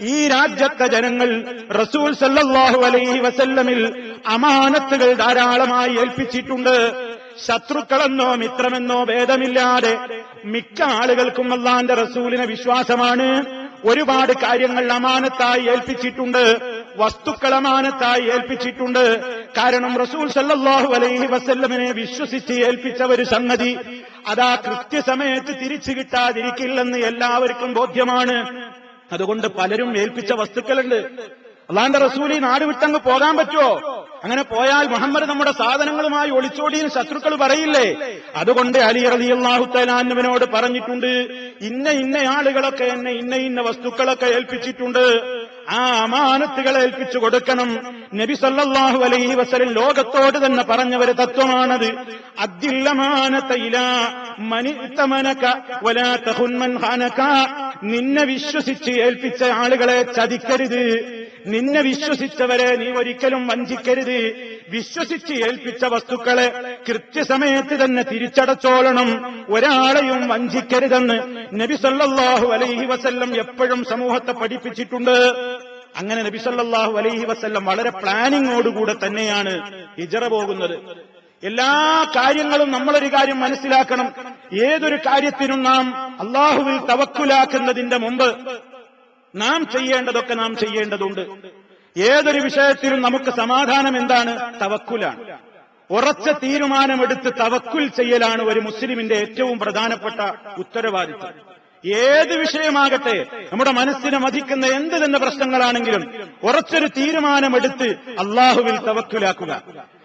ഈ രാജ്യത്തെ ജനങ്ങൾ റസൂൽ സല്ലാഹു അലൈഹി വസല്ലമിൽ അമാനത്തുകൾ ധാരാളമായി ഏൽപ്പിച്ചിട്ടുണ്ട്. ശത്രുക്കളെന്നോ മിത്രമെന്നോ ഭേദമില്ലാതെ മിക്ക ആളുകൾക്കും അള്ളാന്റെ റസൂലിനെ വിശ്വാസമാണ്. ഒരുപാട് കാര്യങ്ങൾ അമാനത്തായി ഏൽപ്പിച്ചിട്ടുണ്ട്. വസ്തുക്കൾ അമാനത്തായി ഏൽപ്പിച്ചിട്ടുണ്ട്. കാരണം റസൂൽ സല്ലാഹു അലൈഹി വസല്ലമിനെ വിശ്വസിച്ച് ഏൽപ്പിച്ച ഒരു സംഗതി അതാ കൃത്യസമയത്ത് തിരിച്ചു കിട്ടാതിരിക്കില്ലെന്ന് എല്ലാവർക്കും ബോധ്യമാണ്. അതുകൊണ്ട് പലരും ഏൽപ്പിച്ച വസ്തുക്കളുണ്ട്. അള്ളാന്റെ റസൂലി നാട് വിട്ടങ്ങ് പോകാൻ പറ്റുമോ? അങ്ങനെ പോയാൽ മുഹമ്മദ് നമ്മുടെ സാധനങ്ങളുമായി ഒളിച്ചോടിയും ശത്രുക്കൾ പറയില്ലേ? അതുകൊണ്ട് അലി അലി അള്ളാഹുത്തലാന്നുവിനോട് പറഞ്ഞിട്ടുണ്ട് ഇന്ന ഇന്ന ആളുകളൊക്കെ എന്നെ ഇന്ന ഇന്ന വസ്തുക്കളൊക്കെ ഏൽപ്പിച്ചിട്ടുണ്ട്. ആ അമാനത്തുകൾ ഏൽപ്പിച്ചു കൊടുക്കണം. നബി സല്ലാഹു അലൈഹി വസല്ലം ലോകത്തോട് തന്നെ പറഞ്ഞ ഒരു തത്വമാണത് നിന്നെ വിശ്വസിച്ച് ഏൽപ്പിച്ച ആളുകളെ ചതിക്കരുത്. നിന്നെ വിശ്വസിച്ചവരെ നീ ഒരിക്കലും വഞ്ചിക്കരുത്. വിശ്വസിച്ച് ഏൽപ്പിച്ച വസ്തുക്കളെ കൃത്യസമയത്ത് തന്നെ തിരിച്ചടച്ചോളണം. ഒരാളെയും വഞ്ചിക്കരുതെന്ന് നബി സല്ലാഹു അലൈഹി വസല്ലം എപ്പോഴും സമൂഹത്തെ പഠിപ്പിച്ചിട്ടുണ്ട്. അങ്ങനെ നബി സല്ലാഹു അലൈഹി വസല്ലം വളരെ പ്ലാനിങ്ങോടുകൂടെ തന്നെയാണ് ഹിജറ പോകുന്നത്. എല്ലാ കാര്യങ്ങളും നമ്മളൊരു കാര്യം മനസ്സിലാക്കണം. ഏതൊരു കാര്യത്തിനും നാം അള്ളാഹുവിൽ തവക്കുലാക്കുന്നതിന്റെ മുമ്പ് നാം ചെയ്യേണ്ടതൊക്കെ നാം ചെയ്യേണ്ടതുണ്ട്. ഏതൊരു വിഷയത്തിലും നമുക്ക് സമാധാനം എന്താണ്? തവക്കുലാണ്. ഉറച്ച തീരുമാനമെടുത്ത് തവക്കുൽ ചെയ്യലാണ് ഒരു മുസ്ലിമിന്റെ ഏറ്റവും പ്രധാനപ്പെട്ട ഉത്തരവാദിത്വം. ഏത് വിഷയമാകട്ടെ നമ്മുടെ മനസ്സിനെ മതിക്കുന്ന എന്ത് തന്നെ പ്രശ്നങ്ങളാണെങ്കിലും ഉറച്ചൊരു തീരുമാനമെടുത്ത് അള്ളാഹുവിൽ തവക്കുലാക്കുക.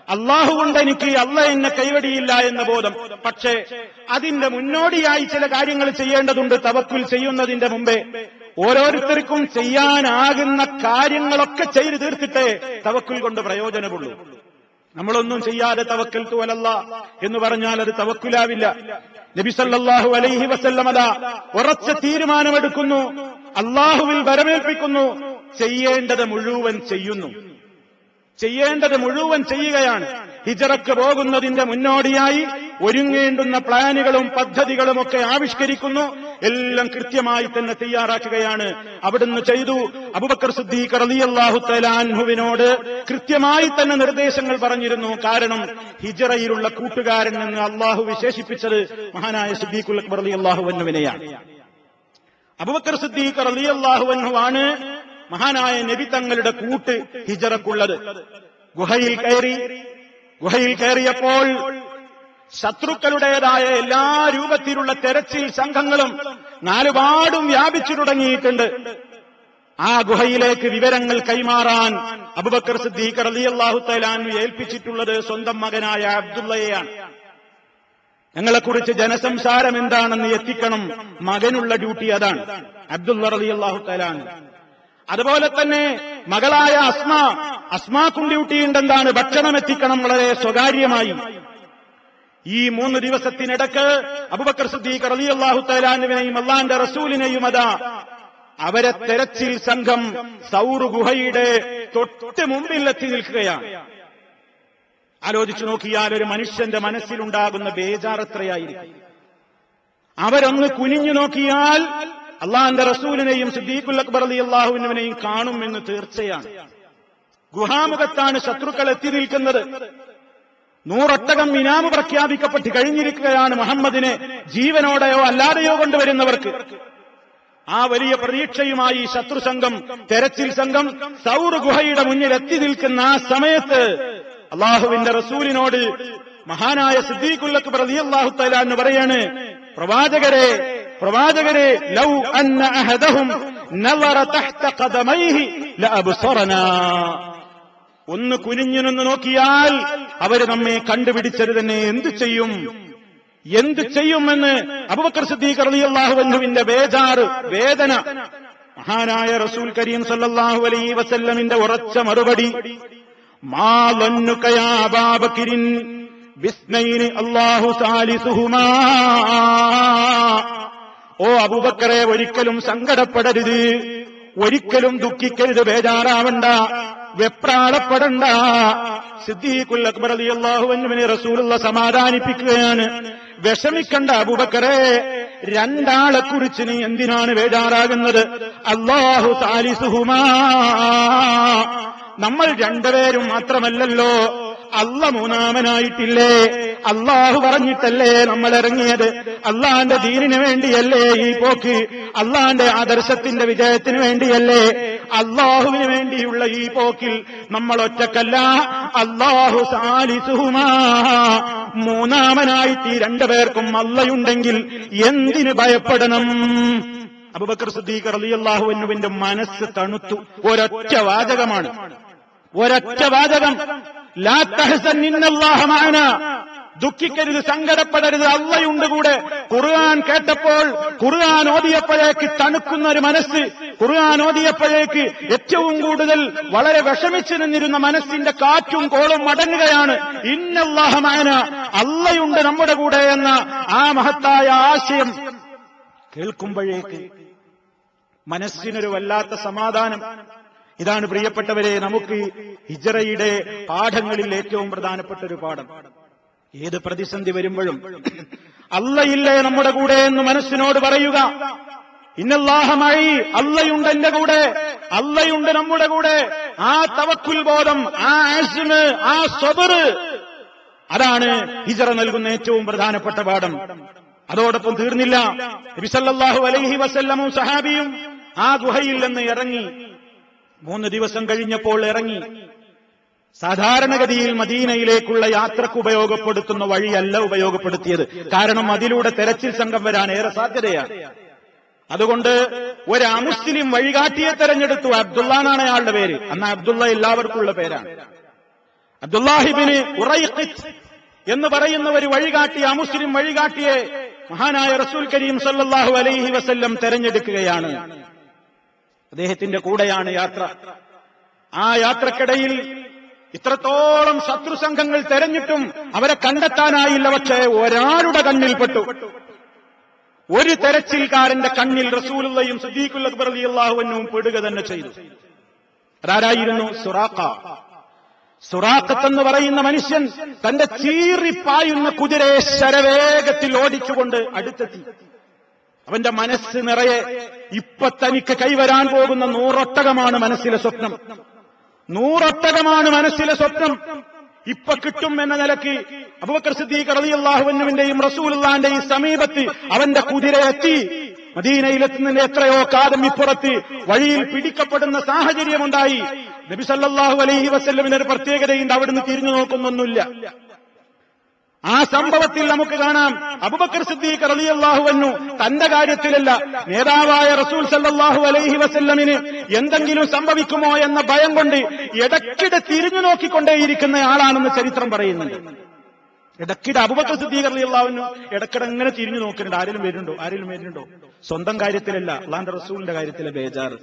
അള്ളാഹു കൊണ്ട് എനിക്ക് അല്ല എന്നെ കൈവടിയില്ല എന്ന ബോധം. പക്ഷേ അതിന്റെ മുന്നോടിയായി ചില കാര്യങ്ങൾ ചെയ്യേണ്ടതുണ്ട് തവക്കുൽ ചെയ്യുന്നതിന്റെ മുമ്പേ. ഓരോരുത്തർക്കും ചെയ്യാനാകുന്ന കാര്യങ്ങളൊക്കെ ചെയ്തു തീർത്തിട്ടേ തവക്കുൽ കൊണ്ട് പ്രയോജനമുള്ളൂ. നമ്മളൊന്നും ചെയ്യാതെ തവക്കൽ തോലല്ല എന്ന് പറഞ്ഞാൽ അത് തവക്കുലാവില്ല. നബിസല്ലാഹു അലൈഹി വസല്ലമത ഉറച്ച തീരുമാനമെടുക്കുന്നു. അള്ളാഹുവിൽ വരവേൽപ്പിക്കുന്നു ചെയ്യേണ്ടത് മുഴുവൻ ചെയ്യുന്നു. ചെയ്യേണ്ടത് മുഴുവൻ ചെയ്യുകയാണ്. ഹിജറക്ക് പോകുന്നതിന്റെ മുന്നോടിയായി ഒരുങ്ങേണ്ടുന്ന പ്ലാനുകളും പദ്ധതികളും ഒക്കെ ആവിഷ്കരിക്കുന്നു. എല്ലാം കൃത്യമായി തന്നെ തയ്യാറാക്കുകയാണ്. അവിടുന്ന് ചെയ്തു അബുബക്കർ സുദ്ദീഖ് റളിയല്ലാഹു തലാൻഹുവിനോട് കൃത്യമായി തന്നെ നിർദ്ദേശങ്ങൾ പറഞ്ഞിരുന്നു. കാരണം ഹിജറയിലുള്ള കൂട്ടുകാരൻ എന്ന് അള്ളാഹു വിശേഷിപ്പിച്ചത് മഹാനായ സുദ്ദീഖുൽ അക്ബർ റളിയല്ലാഹു വന്നുവിനെയാണ് അബുബക്കർ സിദ്ദീഖ് റളിയല്ലാഹു വന്നുവാണ് മഹാനായ നബി തങ്ങളുടെ കൂട്ട് ഹിജറക്കുള്ളത്. ഗുഹയിൽ കയറി ഗുഹയിൽ കയറിയപ്പോൾ ശത്രുക്കളുടേതായ എല്ലാ രൂപത്തിലുള്ള തെരച്ചിൽ സംഘങ്ങളും നാലുപാടും വ്യാപിച്ചു തുടങ്ങിയിട്ടുണ്ട്. ആ ഗുഹയിലേക്ക് വിവരങ്ങൾ കൈമാറാൻ അബുബക്കർ സിദ്ദീഖ് റളിയല്ലാഹു തലാനു ഏൽപ്പിച്ചിട്ടുള്ളത് സ്വന്തം മകനായ അബ്ദുള്ളയെയാണ്. ഞങ്ങളെക്കുറിച്ച് ജനസംസാരം എന്താണെന്ന് എത്തിക്കണം. മകനുള്ള ഡ്യൂട്ടി അതാണ്. അബ്ദുള്ള റളിയല്ലാഹു തആലാൻ അതുപോലെ തന്നെ മകളായ അസ്മ അസ്മാക്കും ഡ്യൂട്ടി ഉണ്ടെന്താണ് ഭക്ഷണം എത്തിക്കണം വളരെ സ്വകാര്യമായി. ഈ മൂന്ന് ദിവസത്തിനിടക്ക് അബുബക്കർ സിദ്ദീഖ് റളിയല്ലാഹു തലാനുവിനെയും അള്ളാന്റെ റസൂലിനെയും അതാ അവരെ തെരച്ചിൽ സംഘം സൗർ ഗുഹയുടെ തൊട്ട് മുമ്പിൽ എത്തി നിൽക്കുകയാണ്. ആലോചിച്ചു നോക്കിയാൽ ഒരു മനുഷ്യന്റെ മനസ്സിലുണ്ടാകുന്ന ബേജാറത്രയായിരിക്കും. അവരൊന്ന് കുനിഞ്ഞു നോക്കിയാൽ അള്ളാന്റെ റസൂലിനെയും സിദ്ദീഖുൽ അക്ബർ അലി അള്ളാഹുവിനെയും കാണുമെന്ന് തീർച്ചയാണ്. ഗുഹാമുഖത്താണ് ശത്രുക്കൾ എത്തി നിൽക്കുന്നത്. നൂറൊട്ടകം ഇനാമ് പ്രഖ്യാപിക്കപ്പെട്ട് കഴിഞ്ഞിരിക്കുകയാണ് മുഹമ്മദിനെ ജീവനോടെയോ അല്ലാതെയോ കൊണ്ടുവരുന്നവർക്ക്. ആ വലിയ പ്രതീക്ഷയുമായി ശത്രു സംഘം തെരച്ചിൽ സംഘം സൗർ ഗുഹയുടെ മുന്നിൽ എത്തി നിൽക്കുന്ന ആ സമയത്ത് അള്ളാഹുവിന്റെ റസൂലിനോട് മഹാനായ സിദ്ദീഖുൽ പ്രതി റളിയല്ലാഹു തആല എന്ന് പറയാണ് പ്രവാചകരെ പ്രവാചകരെ ലൗ അന്ന അഹദഹും നവറ തഹ്ത ഖദമൈഹി ലഅബ്സറനാ. ഒന്ന് കുനിഞ്ഞു നിന്ന് നോക്കിയാൽ അവർ നമ്മെ കണ്ടുപിടിച്ചത് തന്നെ എന്തു ചെയ്യും? എന്തു ചെയ്യുമെന്ന് അബുബക്കർ സിദ്ദീഖ് റളിയല്ലാഹു അൻഹുവിന്റെ ബേജാറ് വേദന. മഹാനായ റസൂൽ കരീം സല്ലല്ലാഹു അലൈഹി വസല്ലമിന്റെ ഉറച്ച മറുപടി മാബാബക്കിരിൻ ബിസ്മൈനി അല്ലാഹു സാലിസുഹുമാ. ഓ അബൂബക്കറെ ഒരിക്കലും സങ്കടപ്പെടരുത്. ഒരിക്കലും ദുഃഖിക്കരുത് ബേജാറാവണ്ട. വെപ്രാളപ്പെടണ്ട. സിദ്ദീഖുൽ അക്ബർ അലിയല്ലാഹുവിനെ റസൂലുള്ള സമാധാനിപ്പിക്കുകയാണ്. വിഷമിക്കണ്ട അബൂബക്കറെ രണ്ടാളെ കുറിച്ച് നീ എന്തിനാണ് വേജാറാകുന്നത് അള്ളാഹു സാലിസുഹുമാ. നമ്മൾ രണ്ടുപേരും മാത്രമല്ലല്ലോ. അല്ല മൂന്നാമനായിട്ടില്ലേ? അള്ളാഹു പറഞ്ഞിട്ടല്ലേ നമ്മൾ ഇറങ്ങിയത് അള്ളാന്റെ ദീനിന് വേണ്ടിയല്ലേ ഈ പോക്ക്? അള്ളാന്റെ ആദർശത്തിന്റെ വിജയത്തിന് വേണ്ടിയല്ലേ? അള്ളാഹുവിന് വേണ്ടിയുള്ള ഈ പോക്കിൽ നമ്മൾ ഒറ്റക്കല്ല. അള്ളാഹു സാലിസുഹുമാ. മൂന്നാമനായിട്ട് ഈ രണ്ടുപേർക്കും അല്ലയുണ്ടെങ്കിൽ എന്തിന് ഭയപ്പെടണം? അബുബക്കർ സുദ്ദീഖ് റളിയല്ലാഹുവിന്റെ മനസ്സ് തണുത്തു. ഒരൊറ്റ വാചകമാണ്. ഒരൊറ്റ വാചകം. ലാ തഹസൻ ദുഃഖിക്കരുത് സങ്കടപ്പെടരുത് അള്ളയുണ്ട് കൂടെ. ഖുർആൻ കേട്ടപ്പോൾ ഖുർആൻ ഓതിയപ്പോഴേക്ക് തണുക്കുന്ന ഒരു മനസ്സ് ഖുർആൻ ഓതിയപ്പോഴേക്ക് ഏറ്റവും കൂടുതൽ വളരെ വിഷമിച്ചു നിന്നിരുന്ന മനസ്സിന്റെ കാറ്റും കോളും മടങ്ങുകയാണ്. ഇന്നല്ലാഹമാന അള്ളയുണ്ട് നമ്മുടെ കൂടെ എന്ന ആ മഹത്തായ ആശയം കേൾക്കുമ്പോഴേക്ക് മനസ്സിനൊരു വല്ലാത്ത സമാധാനം. ഇതാണ് പ്രിയപ്പെട്ടവരെ നമുക്ക് ഹിജറയുടെ പാഠങ്ങളിൽ ഏറ്റവും പ്രധാനപ്പെട്ട ഒരു പാഠം. ഏത് പ്രതിസന്ധി വരുമ്പോഴും അല്ലയില്ലേ നമ്മുടെ കൂടെ എന്ന് മനസ്സിനോട് പറയുക. ഇന്നല്ലാഹമായി അല്ലയുണ്ട് എന്റെ കൂടെ അല്ലയുണ്ട് നമ്മുടെ കൂടെ. ആ തവക്കുൽ ബോധം ആ ആസിമ് ആ സ്വബറ് അതാണ് ഹിജറ നൽകുന്ന ഏറ്റവും പ്രധാനപ്പെട്ട പാഠം. അതോടൊപ്പം തീർന്നില്ല. നബിസല്ലാഹു അലൈഹി വസല്ലമും സഹാബിയും ആ ഗുഹയിൽ നിന്ന് ഇറങ്ങി മൂന്ന് ദിവസം കഴിഞ്ഞപ്പോൾ ഇറങ്ങി. സാധാരണഗതിയിൽ മദീനയിലേക്കുള്ള യാത്രയ്ക്ക് ഉപയോഗപ്പെടുത്തുന്ന വഴിയല്ല ഉപയോഗപ്പെടുത്തിയത്. കാരണം അതിലൂടെ തെരച്ചിൽ സംഘം വരാൻ ഏറെ സാധ്യതയാണ്. അതുകൊണ്ട് ഒരു വഴികാട്ടിയെ തെരഞ്ഞെടുത്തു. അബ്ദുള്ള എന്നാണ് അയാളുടെ പേര്. അന്ന് അബ്ദുള്ള എല്ലാവർക്കുള്ള പേരാണ്. അബ്ദുല്ലാഹിബിന് എന്ന് പറയുന്ന ഒരു വഴികാട്ടി അമുസ്ലിം വഴികാട്ടിയെ മഹാനായ റസൂൽ കരീം സല്ലാഹു അലൈഹി വസല്ലം തെരഞ്ഞെടുക്കുകയാണ്. അദ്ദേഹത്തിന്റെ കൂടെയാണ് യാത്ര. ആ യാത്രക്കിടയിൽ ഇത്രത്തോളം ശത്രു സംഘങ്ങൾ തെരഞ്ഞിട്ടും അവരെ കണ്ടെത്താനായില്ല. പക്ഷേ ഒരാളുടെ കണ്ണിൽപ്പെട്ടു. ഒരു തെരച്ചിൽക്കാരന്റെ കണ്ണിൽ റസൂലുള്ളയും സുദ്ദീഖുൽ അക്ബർ പെടുക തന്നെ ചെയ്തു. അതാരായിരുന്നു? സുറാഖ. സുറാഖത്ത് എന്ന് പറയുന്ന മനുഷ്യൻ തന്റെ ചീറിപ്പായുന്ന കുതിരയെ ശരവേഗത്തിൽ ഓടിച്ചുകൊണ്ട് അടുത്തെത്തി. അവന്റെ മനസ്സ് നിറയെ ഇപ്പൊ തനിക്ക് കൈവരാൻ പോകുന്ന നൂറൊട്ടകമാണ് മനസ്സിലെ സ്വപ്നം. നൂറൊട്ടകമാണ് മനസ്സിലെ സ്വപ്നം. ഇപ്പൊ കിട്ടും എന്ന നിലയ്ക്ക് അബൂബക്കർ സിദ്ദീഖ് റളിയല്ലാഹുവിന്റെയും റസൂലുള്ളാന്റെയും സമീപത്ത് അവന്റെ കുതിര എത്തി. മദീനയിലെത്തുന്നതിന്റെ എത്രയോ കാലം ഇപ്പുറത്ത് വഴിയിൽ പിടിക്കപ്പെടുന്ന സാഹചര്യമുണ്ടായി. നബി സല്ലല്ലാഹു അലൈഹി വസല്ലമിന് ഒരു പ്രത്യേകതയുണ്ട്. അവിടുന്ന് തിരിഞ്ഞു നോക്കുന്നൊന്നുമില്ല. ആ സംഭവത്തിൽ നമുക്ക് കാണാം അബുബക്കർ സിദ്ദീഖ് റളിയല്ലാഹു വന്നു തന്റെ കാര്യത്തിലല്ല നേതാവായ റസൂൽ സല്ലല്ലാഹു അലൈഹി വസല്ലമിന് എന്തെങ്കിലും സംഭവിക്കുമോ എന്ന ഭയം കൊണ്ട് ഇടയ്ക്കിടെ തിരിഞ്ഞു നോക്കിക്കൊണ്ടേയിരിക്കുന്ന ആളാണെന്ന് ചരിത്രം പറയുന്നുണ്ട്. ഇടയ്ക്കിടെ അബുബക്കർ സിദ്ദീഖ് റളിയല്ലാഹുവിനു ഇടയ്ക്കിടെ എങ്ങനെ തിരിഞ്ഞു നോക്കുന്നുണ്ട്. ആരെങ്കിലും വരുന്നുണ്ടോ? ആരെങ്കിലും വരുന്നുണ്ടോ? സ്വന്തം കാര്യത്തിലല്ല അള്ളാന്റെ റസൂലിന്റെ കാര്യത്തിലെ ബേജാറ്.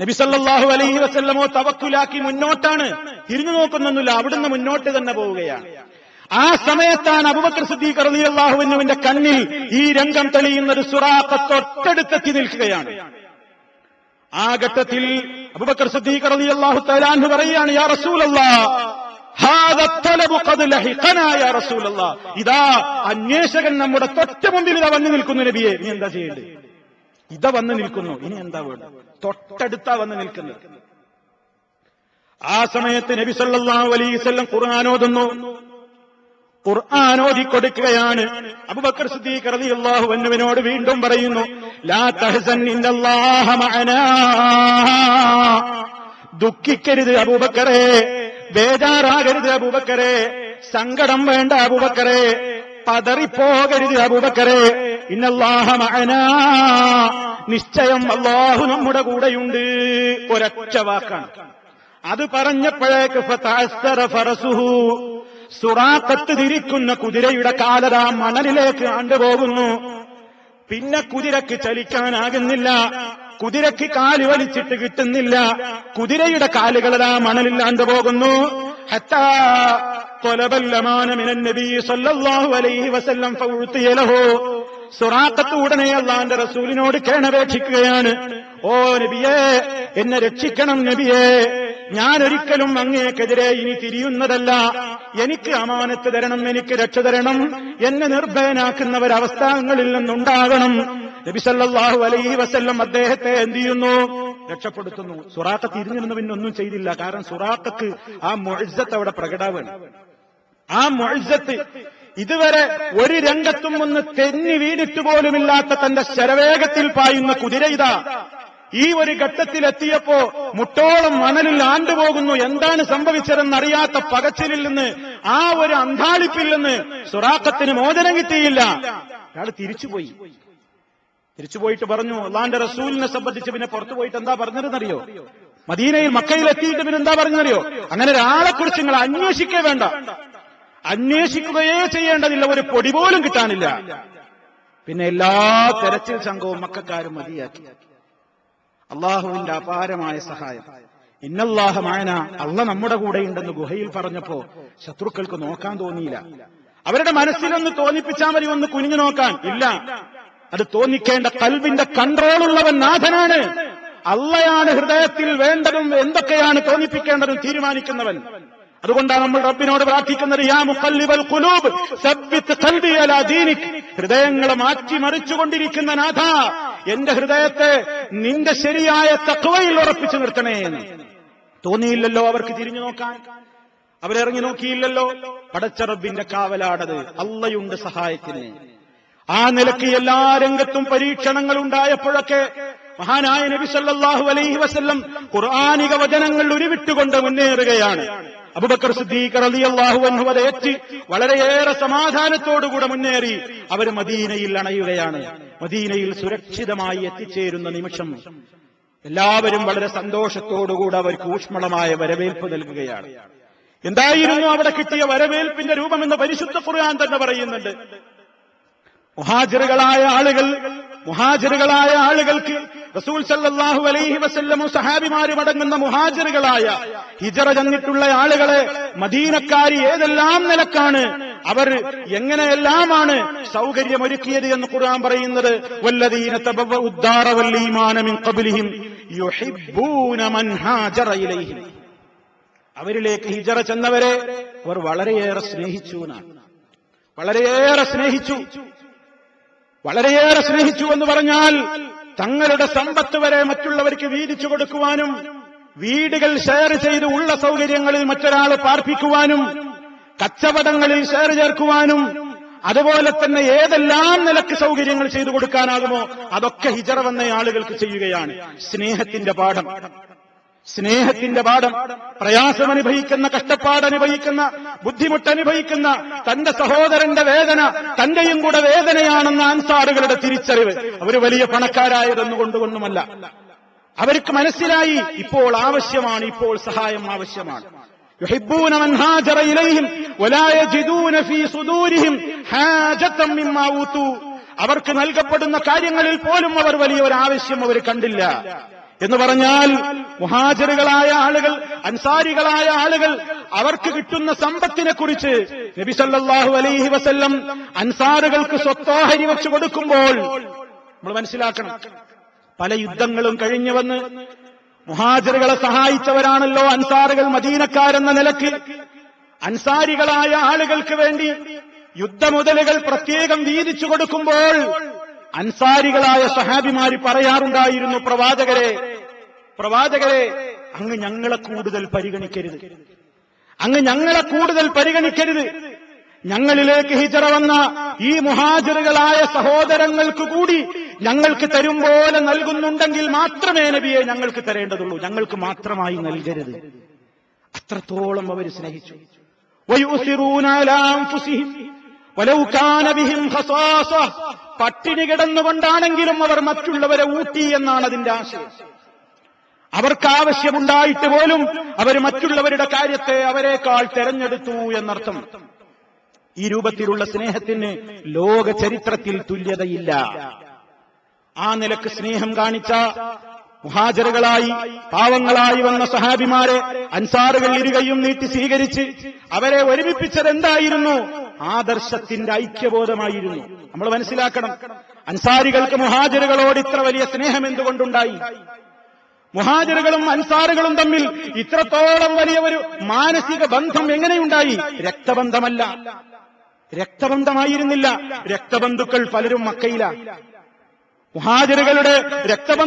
നബി സല്ലല്ലാഹു അലൈഹി വസല്ലമോ തവക്കുലാക്കി മുന്നോട്ടാണ്. തിരിഞ്ഞു നോക്കുന്നൊന്നുമില്ല അവിടുന്ന് മുന്നോട്ട് തന്നെ പോവുകയാണ്. ആ സമയത്താണ് അബുബക്കർ സിദ്ദീഖ് റളിയല്ലാഹുവിന്റെ കണ്ണിൽ ഈ രംഗം തെളിയുന്ന ഒരു സുറാപ്പ തൊട്ടടുത്തെത്തി നിൽക്കുകയാണ്. ആ ഘട്ടത്തിൽ അബുബക്കർ സിദ്ദീഖ് റളിയല്ലാഹു തലാൻഹു പറയുകയാണ് യാ റസൂലല്ലാ ഇതാ അന്വേഷകൻ നമ്മുടെ തൊറ്റ മുമ്പിൽ ഇതാ വന്നു നിൽക്കുന്നു നബിയെ നീ എന്താ ചെയ്യേണ്ടത് ഇത വന്ന് നിൽക്കുന്നു. ഇനി എന്താ വേണ്ടത്? തൊട്ടടുത്താ വന്ന് നിൽക്കുന്നത്. ആ സമയത്ത് നബി സല്ലല്ലാഹു അലൈഹി വസല്ലം ഖുർആൻ ഓതിക്കൊടുക്കുകയാണ്. അബുബക്കർ സിദ്ദീഖ് റളിയല്ലാഹു അൻഹുവിനോട് വീണ്ടും പറയുന്നു ലാ തഹ്സൻ മഅനാ. ദുഃഖിക്കരുത് അബൂബക്കറെ ബേജാറാകരുത് അബൂബക്കറെ സങ്കടം വേണ്ട അബൂബക്കറെ പതറിപ്പോകരുത് അബൂബക്കറെ. ഇന്നല്ലാഹ മഅനാ. നിശ്ചയം അള്ളാഹു നമ്മുടെ കൂടെയുണ്ട്. ഒരൊറ്റ വാക്കാണ്. അത് പറഞ്ഞപ്പോഴേക്ക് സുറാത്തത്ത് തിരിക്കുന്ന കുതിരയുടെ കാലത മണലിലേക്ക് ആണ്ടുപോകുന്നു. പിന്നെ കുതിരക്ക് ചലിക്കാനാകുന്നില്ല. കുതിരക്ക് കാൽ വലിച്ചിട്ട് കിട്ടുന്നില്ല. കുതിരയുടെ കാലുകളതാ മണലിൽ പോകുന്നു തൊലബല്ലമാനമിനൻ നബി സല്ലല്ലാഹു അലൈഹി വസല്ലം ഫൗഴ്ത്തിയലഹോ സുറാഖത്ത് ഉടനെ അള്ളാന്റെ റസൂലിനോട് കേണപേക്ഷിക്കുകയാണ്. ഓ നബിയേ എന്നെ രക്ഷിക്കണം നബിയേ. ഞാൻ ഒരിക്കലും അങ്ങേക്കെതിരെ ഇനി തിരിയുന്നതല്ല. എനിക്ക് അമാനത്ത് തരണം എനിക്ക് രക്ഷ തരണം. എന്നെ നിർഭയനാക്കുന്ന ഒരവസ്ഥകളിൽ നിന്നുണ്ടാകണം നബിസല്ലാഹു അലൈഹി വസ്ല്ലം അദ്ദേഹത്തെ എന്ത് ചെയ്യുന്നു രക്ഷപ്പെടുത്തുന്നു. സുറാഖത്ത് ഇരുന്നിരുന്ന പിന്നെ ഒന്നും ചെയ്തില്ല. കാരണം സുറാഖത്ത് ആ മൊഴിസത്ത് അവിടെ പ്രകടാവാണ്. ആ മൊഴിസത്ത് ഇതുവരെ ഒരു രംഗത്തും ഒന്ന് തെന്നി വീണിട്ട് പോലുമില്ലാത്ത തന്റെ ശരവേഗത്തിൽ പായുന്ന കുതിര ഇതാ. ഈ ഒരു ഘട്ടത്തിലെത്തിയപ്പോ മുട്ടോളം മണലിൽ ആണ്ടുപോകുന്നു. എന്താണ് സംഭവിച്ചതെന്നറിയാത്ത പകച്ചിലിൽ നിന്ന് ആ ഒരു അന്താളിപ്പിൽ നിന്ന് സുറാഖത്തിന് മോചനം കിട്ടിയില്ല. അയാൾ തിരിച്ചുപോയി. തിരിച്ചുപോയിട്ട് പറഞ്ഞു അള്ളാന്റെ റസൂലിനെ സംബന്ധിച്ച് പിന്നെ പുറത്തു പോയിട്ട് എന്താ പറഞ്ഞതെന്നറിയോ? മദീനയിൽ മക്കയിൽ എത്തിയിട്ട് പിന്നെ എന്താ പറഞ്ഞറിയോ അങ്ങനെ ഒരാളെക്കുറിച്ച് നിങ്ങൾ അന്വേഷിക്കേ വേണ്ട. അന്വേഷിക്കുകയേ ചെയ്യേണ്ടതില്ല. ഒരു പൊടി പോലും കിട്ടാനില്ല. പിന്നെ എല്ലാ തെരച്ചിൽ സംഘവും മക്കാരും മതിയാക്കി. അള്ളാഹുവിന്റെ അപാരമായ സഹായം. ഇന്നല്ലാഹമായന അള്ള നമ്മുടെ കൂടെയുണ്ടെന്ന് ഗുഹയിൽ പറഞ്ഞപ്പോ ശത്രുക്കൾക്ക് നോക്കാൻ തോന്നിയില്ല. അവരുടെ മനസ്സിലൊന്ന് തോന്നിപ്പിച്ചാൽ മതി ഒന്ന് കുനിഞ്ഞു നോക്കാൻ. ഇല്ല. അത് തോന്നിക്കേണ്ട കൽവിന്റെ കൺട്രോൾ ഉള്ളവൻ നാഥനാണ്. അള്ളയാണ് ഹൃദയത്തിൽ വേണ്ടതും എന്തൊക്കെയാണ് തോന്നിപ്പിക്കേണ്ടതും തീരുമാനിക്കുന്നവൻ. അതുകൊണ്ടാണ് നമ്മൾ റബ്ബിനോട് പ്രാർത്ഥിക്കുന്നത് യാ മുഖല്ലിബൽ കുലൂബ് സബ്ബിത്ത് ഖൽബി അലാ ദീനിക്. ഹൃദയങ്ങളെ മാറ്റിമറിച്ചുകൊണ്ടിരിക്കുന്ന നാഥ എന്റെ ഹൃദയത്തെ നിന്റെ ശരിയായ തക്വയിൽ ഉറപ്പിച്ചു നിർത്തണേ എന്ന്. തോന്നിയില്ലല്ലോ അവർക്ക് തിരിഞ്ഞു നോക്കാൻ? അവരിറങ്ങി നോക്കിയില്ലല്ലോ? പടച്ച റബ്ബിന്റെ കാവലാടത് അള്ളയുണ്ട് സഹായത്തിന്. ആ നിലയ്ക്ക് എല്ലാ രംഗത്തും പരീക്ഷണങ്ങൾ ഉണ്ടായപ്പോഴൊക്കെ മഹാനായ നബി സല്ലല്ലാഹു അലൈഹി വസല്ലം ഖുർആാനിക വചനങ്ങൾ ഉരുവിട്ടുകൊണ്ട് മുന്നേറുകയാണ്. അബുബക്കർ സിദ്ദീഖ് റളിയല്ലാഹു അൻഹു അത് ഏറ്റ് വളരെയേറെ സമാധാനത്തോടുകൂടെ മുന്നേറി. അവർ മദീനയിൽ അണയുകയാണ്. മദീനയിൽ സുരക്ഷിതമായി എത്തിച്ചേരുന്ന നിമിഷം എല്ലാവരും വളരെ സന്തോഷത്തോടുകൂടെ അവർക്ക് ഊഷ്മളമായ വരവേൽപ്പ് നൽകുകയാണ്. എന്തായിരുന്നു അവിടെ കിട്ടിയ വരവേൽപ്പിന്റെ രൂപമെന്ന് പരിശുദ്ധ ഖുർആൻ തന്നെ പറയുന്നുണ്ട്. മുഹാജിറുകളായ ആളുകൾ മുഹാജിറുകളായ ആളുകൾക്ക് റസൂൽ സല്ലാഹു അലൈഹി വസല്ലമും സഹാബിമാരും അടങ്ങുന്ന മുഹാജിറുകളായ ഹിജറ ചെന്നിട്ടുള്ള ആളുകളെ മദീനക്കാരി ഏതെല്ലാം നിലക്കാണ് അവർ എങ്ങനെയെല്ലാമാണ് സൗകര്യമൊരുക്കിയത് എന്ന് ഖുർആൻ പറയുന്നത്? വല്ലദീന വല്ലീമാന മിൻ ഖബ്ലിഹിം യുഹിബ്ബൂന മൻ ഹാജറ ഇലൈഹിം. അവരിലേക്ക് ഹിജറ ചെന്നവരെ അവർ വളരെയേറെ സ്നേഹിച്ചു വളരെയേറെ സ്നേഹിച്ചു. വളരെയേറെ സ്നേഹിച്ചു എന്ന് പറഞ്ഞാൽ തങ്ങളുടെ സമ്പത്ത് വരെ മറ്റുള്ളവർക്ക് വീതിച്ചു കൊടുക്കുവാനും വീടുകൾ ഷെയർ ചെയ്ത് ഉള്ള സൗകര്യങ്ങളിൽ മറ്റൊരാളെ പാർപ്പിക്കുവാനും കച്ചവടങ്ങളിൽ ഷെയർ ചേർക്കുവാനും അതുപോലെ തന്നെ ഏതെല്ലാം നിലയ്ക്ക് സൗകര്യങ്ങൾ ചെയ്തു കൊടുക്കാനാകുമോ അതൊക്കെ ഹിജറ വന്ന ആളുകൾക്ക് ചെയ്യുകയാണ്. സ്നേഹത്തിന്റെ പാഠം. സ്നേഹത്തിന്റെ പാഠം പ്രയാസം അനുഭവിക്കുന്ന കഷ്ടപ്പാട് അനുഭവിക്കുന്ന ബുദ്ധിമുട്ട് അനുഭവിക്കുന്ന തന്റെ സഹോദരന്റെ വേദന തന്റെയും കൂടെ വേദനയാണെന്ന അൻസാറുകളുടെ തിരിച്ചറിവ് അവർ വലിയ പണക്കാരായതെന്നുകൊണ്ടുകൊണ്ടുമല്ല അവർക്ക് മനസ്സിലായി ഇപ്പോൾ ആവശ്യമാണ് ഇപ്പോൾ സഹായം ആവശ്യമാണ് يحبون من هاجر إليهم ولا يجدون في صدورهم حاجة مما أوتوا അവർക്ക് നൽകപ്പെടുന്ന കാര്യങ്ങളിൽ പോലും അവർ വലിയ ഒരു ആവശ്യം അവർ കണ്ടില്ല എന്ന് പറഞ്ഞാൽ മുഹാജറുകളായ ആളുകൾ അൻസാരികളായ ആളുകൾ അവർക്ക് കിട്ടുന്ന സമ്പത്തിനെ കുറിച്ച് നബി സല്ലല്ലാഹു അലൈഹി വസല്ലം അൻസാറുകൾക്ക് സ്വത്താഹരി വെച്ചു കൊടുക്കുമ്പോൾ നമ്മൾ മനസ്സിലാക്കണം. പല യുദ്ധങ്ങളും കഴിഞ്ഞു വന്ന് മുഹാജറുകളെ സഹായിച്ചവരാണല്ലോ അൻസാറുകൾ മദീനക്കാരെന്ന നിലയ്ക്ക്. അൻസാരികളായ ആളുകൾക്ക് വേണ്ടി യുദ്ധമുതലുകൾ പ്രത്യേകം വീതിച്ചു കൊടുക്കുമ്പോൾ അൻസാരികളായ സഹാബിമാര് പറയാറുണ്ടായിരുന്നു പ്രവാചകരെ പ്രവാചകരെ അങ്ങ് ഞങ്ങളെ കൂടുതൽ പരിഗണിക്കരുത്. അങ്ങ് ഞങ്ങളെ കൂടുതൽ പരിഗണിക്കരുത്. ഞങ്ങളിലേക്ക് ഹിജറ വന്ന ഈ മുഹാജിറുകളായ സഹോദരങ്ങൾക്ക് കൂടി ഞങ്ങൾക്ക് തരും പോലെ നൽകുന്നുണ്ടെങ്കിൽ മാത്രമേ നബിയെ ഞങ്ങൾക്ക് തരേണ്ടതുള്ളൂ. ഞങ്ങൾക്ക് മാത്രമായി നൽകരുത്. അത്രത്തോളം അവർ സ്നേഹിച്ചു. പട്ടിണി കിടന്നുകൊണ്ടാണെങ്കിലും അവർ മറ്റുള്ളവരെ ഊട്ടി എന്നാണ് അതിന്റെ ആശയം. അവർക്കാവശ്യമുണ്ടായിട്ട് പോലും അവർ മറ്റുള്ളവരുടെ കാര്യത്തെ അവരെക്കാൾ തെരഞ്ഞെടുത്തു എന്നർത്ഥം. ഈ രൂപത്തിലുള്ള സ്നേഹത്തിന് ലോക ചരിത്രത്തിൽ തുല്യതയില്ല. ആ നിലയ്ക്ക് സ്നേഹം കാണിച്ച മുഹാജറുകളായി പാവങ്ങളായി വന്ന സഹാബിമാരെ അൻസാറുകൾ ഇരുകയും നീട്ടി സ്വീകരിച്ച് അവരെ ഒരുമിപ്പിച്ചത് എന്തായിരുന്നു ആദർശത്തിന്റെ ഐക്യബോധമായിരുന്നു. നമ്മൾ മനസ്സിലാക്കണം അൻസാരികൾക്ക് മുഹാജറുകളോട് ഇത്ര വലിയ സ്നേഹം എന്തുകൊണ്ടുണ്ടായി? മുഹാജറുകളും അൻസാറുകളും തമ്മിൽ ഇത്രത്തോളം വലിയ ഒരു മാനസിക ബന്ധം എങ്ങനെയുണ്ടായി? രക്തബന്ധമല്ല. രക്തബന്ധമായിരുന്നില്ല. രക്തബന്ധുക്കൾ പലരും മക്കയില. മുഹാജറുകളുടെ രക്തബന്ധം